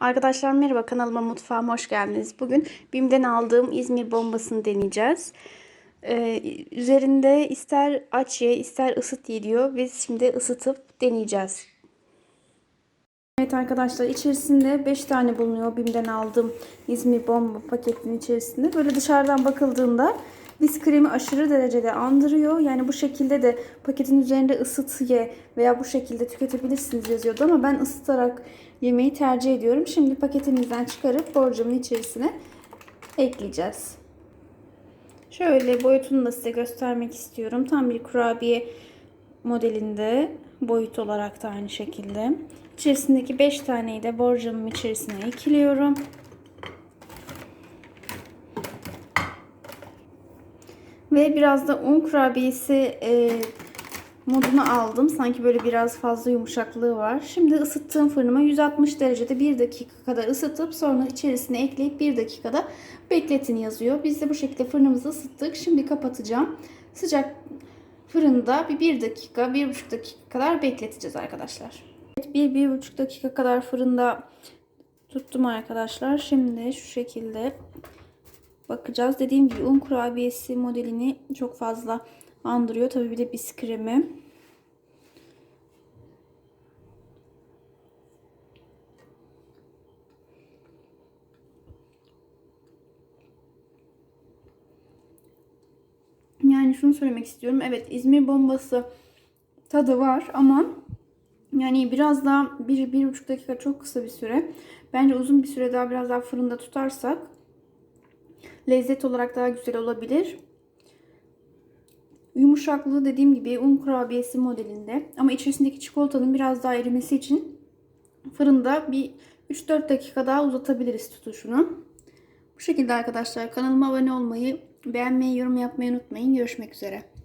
Arkadaşlar merhaba kanalıma mutfağıma hoş geldiniz. Bugün BİM'den aldığım İzmir bombasını deneyeceğiz. Ee, üzerinde ister aç ye ister ısıt ye diyor. Biz şimdi ısıtıp deneyeceğiz. Evet arkadaşlar içerisinde 5 tane bulunuyor BİM'den aldığım İzmir bomba paketinin içerisinde. Böyle dışarıdan bakıldığında Disk kremi aşırı derecede andırıyor. Yani bu şekilde de paketin üzerinde ısıt ye veya bu şekilde tüketebilirsiniz yazıyordu ama ben ısıtarak yemeği tercih ediyorum. Şimdi paketimizden çıkarıp borcamın içerisine ekleyeceğiz. Şöyle boyutunu da size göstermek istiyorum. Tam bir kurabiye modelinde boyut olarak da aynı şekilde. İçerisindeki 5 taneyi de borcamın içerisine ekliyorum. Ve biraz da un kurabiyesi e, modunu aldım. Sanki böyle biraz fazla yumuşaklığı var. Şimdi ısıttığım fırınıma 160 derecede 1 dakika kadar ısıtıp sonra içerisine ekleyip 1 dakikada bekletin yazıyor. Biz de bu şekilde fırınımızı ısıttık. Şimdi kapatacağım. Sıcak fırında bir 1 dakika, 1,5 dakika kadar bekleteceğiz arkadaşlar. Evet, 1-1,5 dakika kadar fırında tuttum arkadaşlar. Şimdi şu şekilde bakacağız. Dediğim gibi un kurabiyesi modelini çok fazla andırıyor. Tabii bir de biskremi. Yani şunu söylemek istiyorum. Evet İzmir bombası tadı var ama yani biraz daha bir, bir buçuk dakika çok kısa bir süre. Bence uzun bir süre daha biraz daha fırında tutarsak lezzet olarak daha güzel olabilir. Yumuşaklığı dediğim gibi un kurabiyesi modelinde ama içerisindeki çikolatanın biraz daha erimesi için fırında bir 3-4 dakika daha uzatabiliriz tutuşunu. Bu şekilde arkadaşlar kanalıma abone olmayı, beğenmeyi, yorum yapmayı unutmayın. Görüşmek üzere.